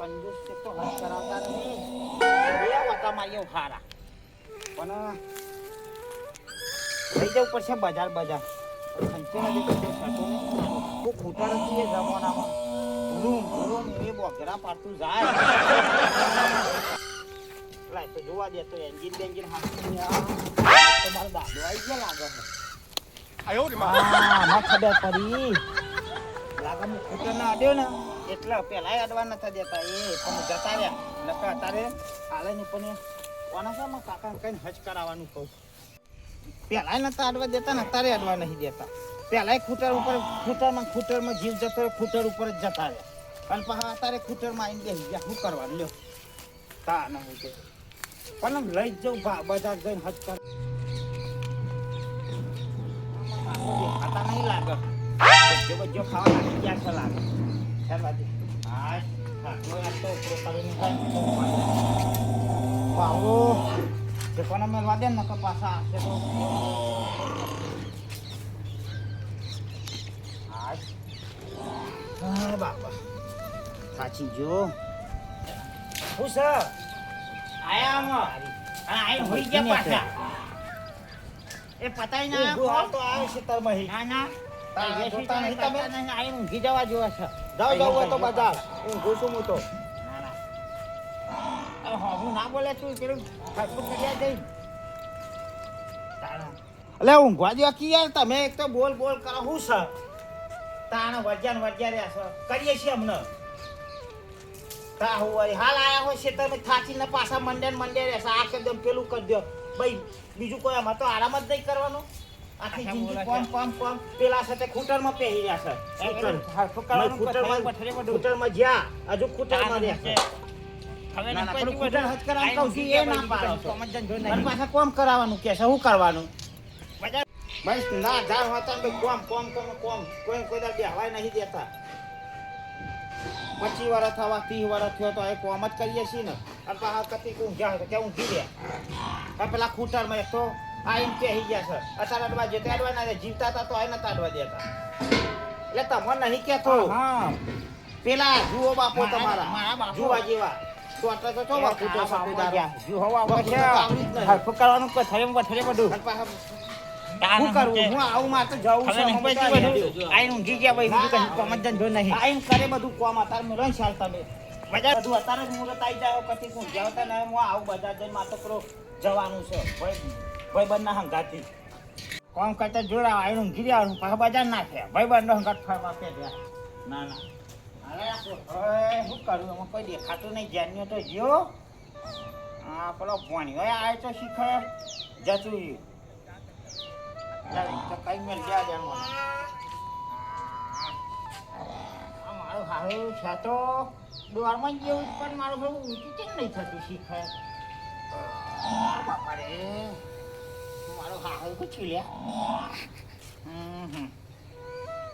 કંજૂસ છે તો હદ કરાવતા નથી એ વતા મારીએ ઉખાડા પણ લઈ જવું પડશે બજાર બજાર ખંચી નથી કરતો થતો બહુ ખોટા નથી એ જમાનામાં રૂમ રૂમ એ બોગરા પાડતું જાય લાય તો જોવા દે તો એન્જિન બેન્જિન હાથમાં મારો દાદો આવી ગયા લાગે છે આયો રે માં. ખબર પડી. લાગે હું ખોટા ના આડ્યો ને. એટલે પેલા અડવા નતા દેતા. એ પણ જતા રહ્યા. નકર અત્યારે હાલે નહીં, પણ કોના મારા કાકા કઈ હજ કરાવવાનું કહું. પેલા નતા અડવા દેતા ને અત્યારે અડવા નહીં દેતા. પેલા ખૂટર ઉપર, ખૂટરમાં ખૂટરમાં જીવ જતો રહ્યો, ખૂટર ઉપર જ જતા રહ્યા. અને પાછા અત્યારે ખૂટરમાં આવીને બેસી ગયા. શું કરવાનું? લ્યો. તા નહીં કે પણ લઈ જ બા- બજાર જઈને હજ કર ખાતા નહીં લાગે. જો ખાવા લાગી ગયા લાગે. પાવો જે કોને મેળવા દે ને પાછા આવશે તો હા હા બાપા સાચી જો હું સર આયા આઈ હોઈ ગયા પાછા એ પતાઈ ના તો આવે છે મહી. ના ના તમે? ઊંઘી જવા જેવા છે. જાઓ જાઓ તો બજાર હું ઘૂસું હું તો. ના ના. અરે હા, હું ના બોલે તું પેલું ફાસ્ટફૂડ કર્યા જઈ અલે ઊંઘવા જેવા કી યાર તમે એક તો બોલ બોલ કરો. હું સર તાણ વજ્યાન વજ્યા રહ્યા છો. કરીએ છીએ અમને તા હોય. હાલ આયા હોય છે તમે થાચીને પાછા મંડે ને મંડે રહેશે. આ કદમ પેલું કરી દો ભાઈ બીજું કોઈ આમાં તો આરામ જ નહીં કરવાનો. આખી જિંદગી કોમ કોમ કોમ. પેલા સાથે ખૂટરમાં પહેરી રહ્યા છે. ખૂટર. ખૂટરમાં ખૂટરમાં જ્યાં હજુ ખૂટરમાં છું, પચીસ વર્ષ થવા ત્રીસ વર્ષ થયો તો કોમ જ કરીએ છીએ ને. અને પાછા કતી ઊંઘ્યા કે ઊંઘી રહ્યા પેલા ખૂટરમાં એક તો આ એમ કહી ગયા છે. અત્યારે અડવા જે અડવા ના જીવતા હતા તો આને નતા દેતા એટલે તમને નહીં કેતો પેલા જુઓ બાપો તમારા. જુવા જેવા. છો. છે આઈને જવાનું છે. ભાઈ ભાઈ બંધ હંગાતી કોમ કરતા જોડા આઈને ઊંઘી જવાનું પાછા બજાર નાખે ભાઈ બંધ હંગાત ફરવા કે ના ના. અરે આ શું કરું? એમાં કોઈ દેખાતું નહીં. જ્ઞાનીઓ તો જ્યો હા પેલો ભણ્યો આવે તો શીખે જતું રહ્યું. કઈ મેલ ગયા દે મારું સારું છે તો. દ્વારમાં જેવું પણ મારું બહુ ઊંચું કેમ નહીં થતું શીખે આ બાપા રે. મારું હારું પૂછી લે.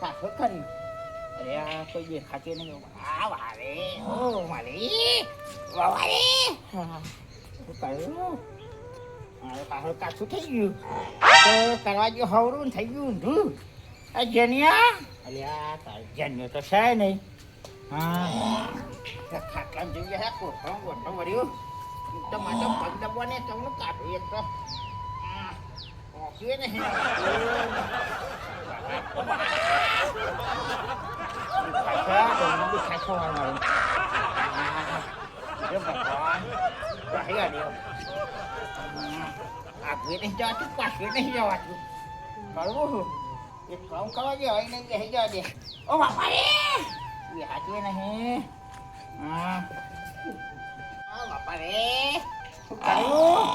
પાછો કર્યું અરે આ કોઈ દેખાતી નહીં. આ વારે. ઓ મારી વારે. શું કર્યું? મારું પાછળ કાચું થઈ ગયું. તો કરવા જો હવરું થઈ ગયું. ઊંધું આ જનિયા? અલ્યા તારી જન્યો તો છે નહીં. હા. ખાટલા જેવું છે કોઠો કોઠો વર્યું તો પગ દબવાને તમને કાઢું એક ઓકે ને આગળ નહીં જવાતું પાછળ નહીં જવાતું કરવું શું એક કામ કરવા દે હવે નહીં બેસી જવા દે ઓ બાપા રે એ હાચવે નહીં હા બાપા રે શું કર્યું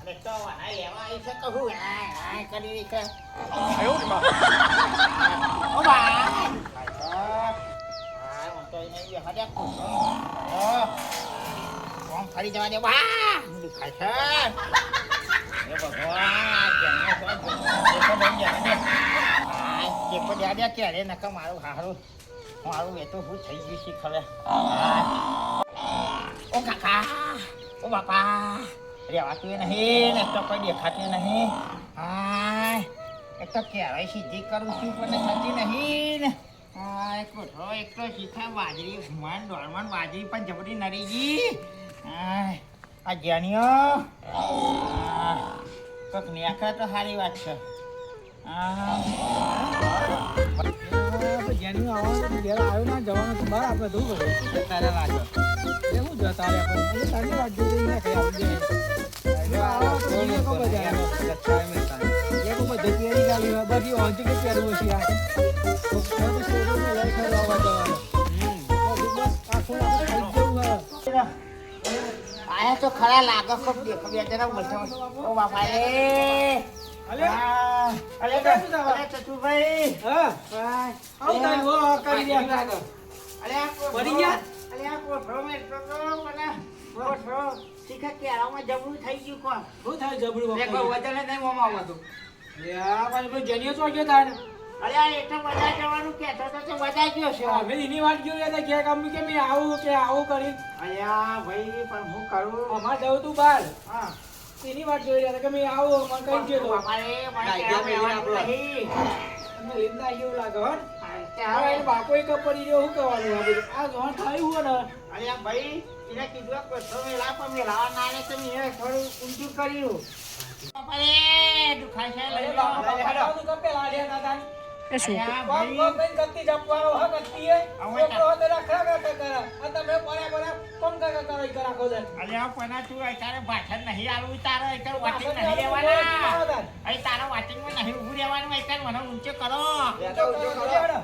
અરે તો વાના લેવા આવી છે કહું હા હા કરી કે આયો રે બા ઓ બા હા હું તો એને હડ્યા ઓ કોમ ફરી જવા દે બા દુખાય છે એ ભગવાન કે ના તો એ તો બન ગયા ને હા કે પણ દાદા ક્યારે નકા મારું હારું મારું એ તો હું થઈ ગયું છે ખબર ઓ કાકા ઓ બાપા રેવાતું નહીં એક તો કોઈ દેખાતું નહીં. હાય એક તો કહેવાય સીધી કરું છું પણ થતી નહીં ને. કોઠો એક તો શીખા બાજરી હુમાન દોડમાન બાજરી પણ જબરી નરી ગઈ. હાય આ જેણીઓ કોક તો સારી વાત છે. હા ઘેર આવ્યો ના જવાનું તો બહાર આપણે ધોવું પડે તારે લાગે એ શું જો તારે આપણે એટલે તારી વાત જોઈ ના કઈ આવો. એ હોય બધી ઓંધી કે પહેરવું છે. આયા તો ખરા લાગે ખૂબ દેખો બે જણા બોલતો ઓ બાપા રે અલે, અલે એ ચતુભાઈ હા, ભાઈ. તારી વહુ કરી દે આગળ. અલે પડી ગયા? અલે આ કોઠો મેં તો તો મને કોઠો શીખા જબરું થઈ ગયું કોણ? શું થાય જબરું એક? વજન નહીં મોમાં આવતું જેનીઓ ચો ગયો તારે? અલે એ તો બધા જવાનું કહેતો તો તે બધા ગયો છે. અમે એની વાત રહ્યા હતા, કામ કે મેં આવું કે આવું કરી. અલે ભાઈ પણ હું કરું? અમારે જવું તું બહાર હા. એની વાત જોઈ રહ્યા કે મેં આવું મને કઈ ગયો તો? બાપા રે મને કેળામાં આવવાનું નહીં. લીમડા એવું લાગે હો. તે હવે એને બાપો એક પડી રહ્યો શું કહેવાનું આ બધું? આ જોણ થયું હોય ને? અરે આ ભાઈ એને કીધું કે તો મેલા પણ મેલાવા ના લે તો મેં થોડું ઊંચું કર્યું. બાપા દુખાય છે લઈ લો, બાપા, તું કપે લાડ્યા હતા તાન. અરે આ કોક ભાઈ, કોક જપવાનો હક હતી એ. હવે છોકરો હતો એટલે ખા ખા ખા કરે. આ તમે પડ્યા પડ્યા કોણ ખા ખા કરે ઈ કરે આખો આ પના તું અત્યારે ભાષણ નહીં તારે અત્યારે વાટિંગ. અહીં તારા વાટિંગમાં નહીં ઊભું રહેવાનું અત્યારે મને ઊંચો કરો. ઊંચો કરો,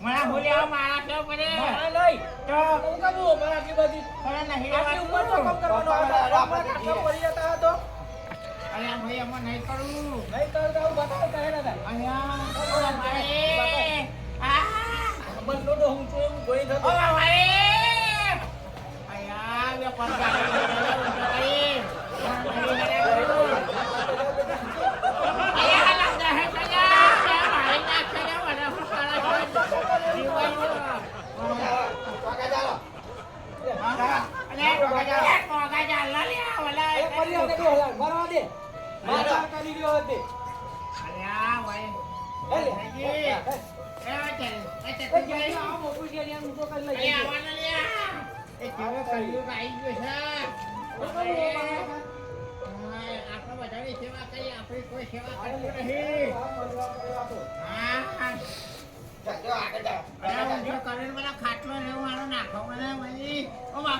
મોરી. ભૂલ્યા મારા કેવો પડે મારા. તો હું મારા બધી મને નહીં આટલી ઉપર તો કામ કરવાનો હતો. આપણે આટલા પડી જતા હતો. અરે ભાઈ અમે નહીં કરું નહીં કરતા હું કહે ના થાય. રે! આ બંધો હું છું થતો. અરે આ બે પગ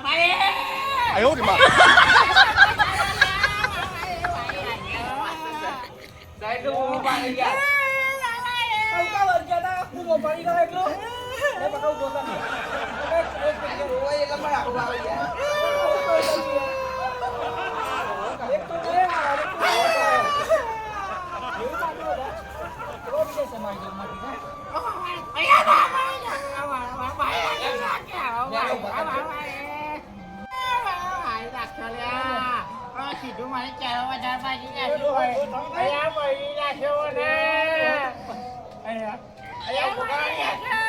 mày ai hút mà đấy cứ mua bạn đi kìa không có lần kia ta không có bạn đi đâu luôn đấy mà không có bạn đi đấy cái cái quay lắm mà đọc vào vậy Mày ચાલુ સીધું મારે ચાર વધારે બાજી નાખ્યું હોય. અહીંયા પડી નાખ્યો ને. અહીંયા. અહીંયા પકડી નાખ્યો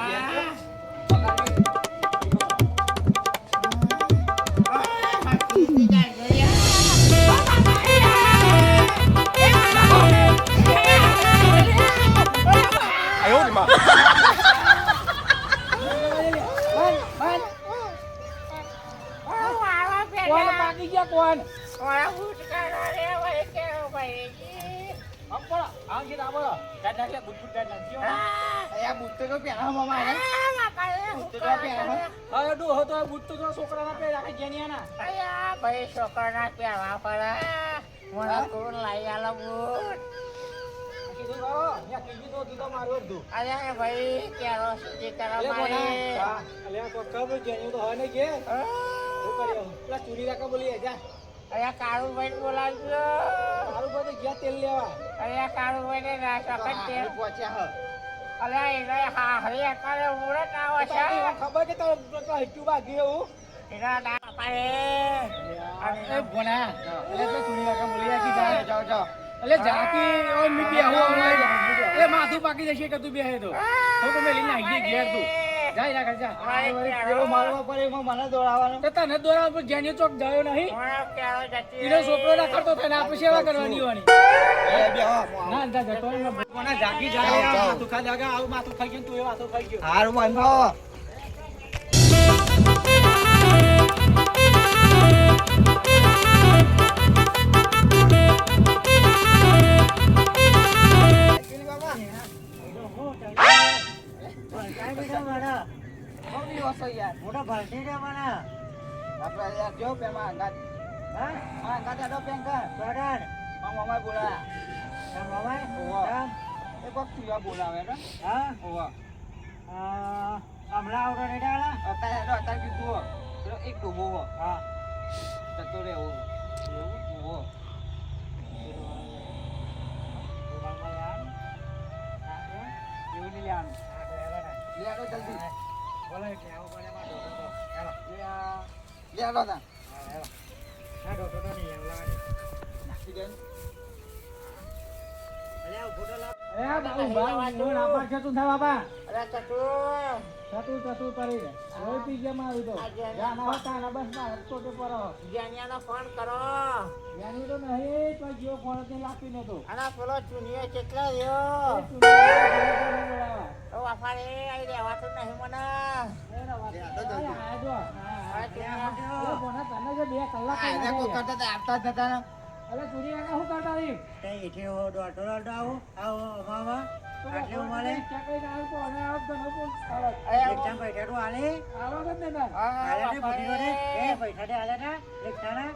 કરવું આમ બોલો. આમ છે તો આમ બોલો. કાઢ નાખ લે, ગુટ ગુટ કાઢ નાખજો. અહીંયા બુટ્ટો તો પેલા મામા કાંઈ હું તો તો આપે કરવા આમાં. તો બૂટ તો છોકરાના પહેરે રાખે જેનિયાના. અયા ભાઈ છોકરાના પહેરવા પડે મને કોણ લાવી આલો બૂટ કીધું કરો, મેં કીધું તો કીધું મારું અડધું. અરે ભાઈ કેરો સુધી કરો મારી બોના, હા, અલે આ કોક ખબર જેનિયું તો હોય ને કે. શું કર્યું? પેલા ચૂડી રાખા બોલીએ, જા. અયા કાળુ ભાઈ બોલાવજો બધું ગયા તેલ લેવા. અહીંયા કાળુ ભાઈ ને ના શકત તેલ પહોંચ્યા હ. અલ્યા એને હા હરી અત્યારે મુરત આવે છે ખબર કે તારો પેલો હિટ્ટુ એવું? એના ના પાડે એ ભોણા, અલે પેલા ચૂડી રાખા બોલી રાખી જા. જાઓ, જાઓ. અલે જાકી, ઓય મી બેહો હમણાં. માથું પાકી જશે કે તું બેહે તો. તો તમે લઈને આવી ગઈ ઘેર તું. જા, ના જા. મારે પેલો મારવા પડે એમાં મને દોડાવવાનો. તો તને દોડાવવા પર જ્ઞાની ચોક ગયો નહીં મને કેરો જતી એનો છોકરો ના કરતો તને આપણે સેવા કરવાની હોવાની. ના નહીં. કોના જાગી જાય. માથું ખાઈ જાગે આવું માથું ખાઈ ગયું તું એ માથું ખાઈ ગયો હારું બંધો મોટા ભરતી રે મને આપણે યાર જો અંગાત હા હા અંગાત આડો પેન બરાબર મા મમાય બોલા તાર મમાય ઓવા એ કોક તુયા બોલાવે હા ઓવા હમણાં આવડો ને ડાલા અત્યારે તો અત્યારે કીધું હો. એક ડૂબો હા જતો રે એવું નહીં લે જલ્દી. બોલો એટલે આવો પડે માં ડોટો તો. ચાલો લે આ લે ના ડોટો તો નહીં એવું લાગે. નાખી દે અલે ફોટો લાવ. એ બાબુ બાબુ નો ના પાછે તું થા બાબા અરે ચતુ ચતું ચતું કરી મારું તો. જા ના હતા ના બસમાં હટતો પર જાનિયાનો ફોન કરો. યાની તો નહીં તો જીઓ ફોન તે લાપી નતો અને પેલો ચુનિયો કેટલા રહ્યો? વાફારે આઈ રહેવાતું નહીં મને આવતા જ નતા અરે ચોરી કાકા શું કરતા રહી એથી હું? દોઢો દોઢો આવું આવો અમામાં આટલું મળે લેખતા પૈસાનું હાલે હાલે ને ફૂટી જોડે એ પૈસા દે હાલે ના લેખતાના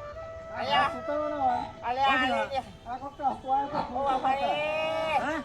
અલે આ ઓ વાફારે હા અરે આ તમારા વાળાની દેવતા અરે તમારી રિક્ષાના દેવતા બાપા મારી ક્યાં ફોન કરો ઓ વાફારે અરે આ વાફારે અરે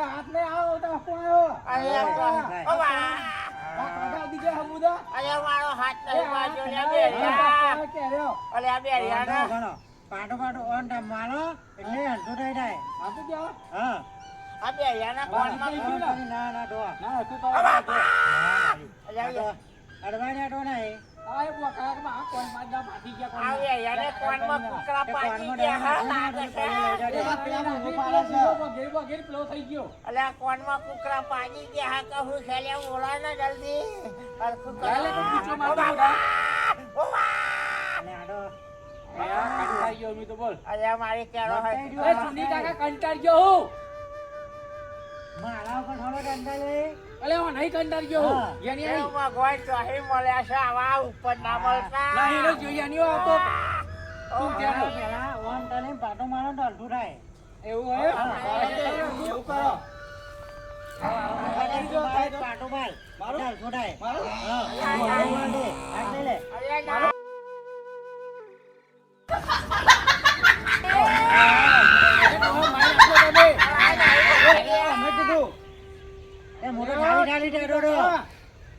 હાથ ને આવો તો કોયો અરે ઓ વા અરે મારો હાથ નહીં બાજુ લે પાટો પાટો ઓન મારો એટલે હલતું થઈ જાય. હા. આ બેરિયા ના? કોણમાં ના ના ડો નહીં અલે લે ને. લે, તો બા! મારી ઉપર થોડો દંડા લે અલે હું નહીં કંટાળ ગયો હું હા. યાની એ આવી ભગવાન ચોહી મળ્યા છે આવા ઉપર ના મળતા નહીં રે જોઈએ યાની આવતો ઓ તું ત્યાં. પેલા ઓન તને પાટો મારો તો હલતું થાય એવું હે એવું કરો પાટો માર મારું? હલતું થાય મારો હા હાથ લઈ લે અરે ના. અમે કીધું એ ઢાળી દે ડોડો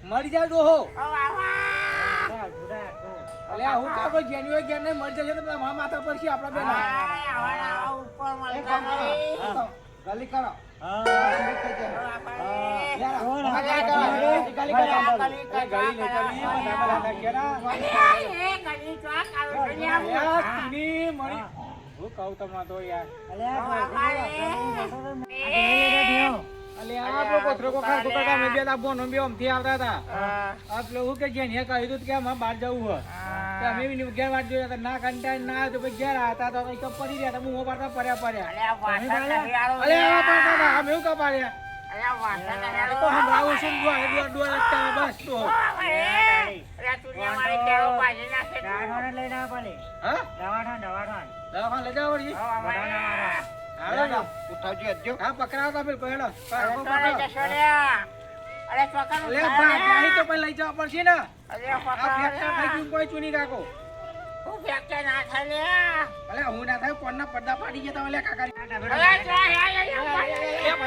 મરી જાય ડોહો અલે હું કા કોઈ જેન્યુઆરી ગેર નહીં મરી જશે તો મારા માથા પર છે આપણા બેના ને ઉપર મળતા ગલી કરો હા ગલી- હાથ ગલી નહીં ના. મરી હું કહું તમને તો યાર અલે આપણો કોથરો કોકા કોકા ગામે બે બોનો બે ઓમથી આવતા હતા. આપણે હું કે જેને કહ્યું હતું કે બહાર જવું હોય. તો અમે બી ઘેર જોયા હતા ના કંટાળ ના તો પછી ઘેર હતા તો પડી રહ્યા મું પાડતા પડ્યા પડ્યા. અલે આ પાડતા હતા અમે કપાડ્યા. તો હમણાં છું બસ તો. દવાખાને. હા? દવાખાને, દવાખાને. દવાખાને લઈ જાવ ઉઠાવજો અજ્જો હા પકડાવતા પહેલો અરે તો લઈ તો પણ જવા પડશે ને અરે પકડો કોઈ ચૂની કાકો હું ફેક્ટર ના થાય લ્યા. અલે હું ના થાય પડદા પાડી ગયા તા કાકા અરે જા, યા, યા, યા, યા, યા,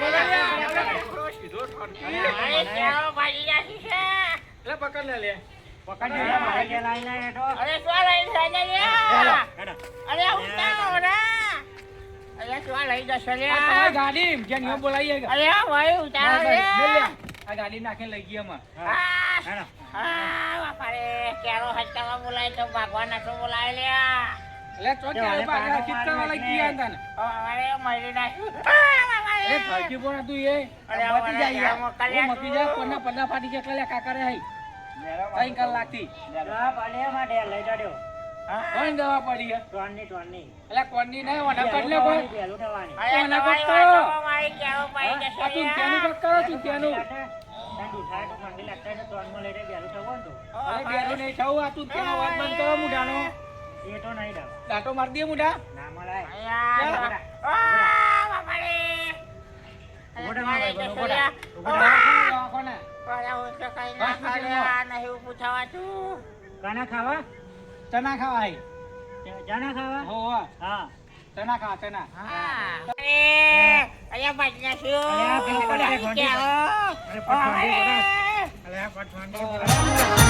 પકડ લે, લે. લે પકડ લે લે. અરે શું લઈ લે અરે ઉતારો ને. અરે શું લઈ જશો આ? ગાડી જેને હું બોલાવીએ અરે ભાઈ ઉતારો ના, લે. આ ગાડી નાખીને લઈ અમે બોલાય તો ભગવાન બોલાય તો મારી લઈ. અરે મરી. એ ફરકી બોલા તું એ. અરે આ જાય. ઓ મટી જાય. કોણના પડદા પાડી ગયા એટલે લે કાકા રે હઈ કઈ કલાકથી એમાં લઈ જાડ્યો. કોણ દવા પડી હે? ટોનની, ટોનની. એટલે કોણની નહીં ઓના કર કોઈ થવાની, થવાની. અરે કોને તમારી મારી કેળો પાઈ જશે આ તું લ્યા. ત્યાંનું કરો તું કરો. દાંટો મારી દે ના. કાના ખાવા? ચના ખાવા? હઈ જાના ખાવા હો. હો. ચના ખાવા ચના હા. અરે, ભાજી નાખ્યું. અરે પણ ઠંડી અરે. પણ ઠંડી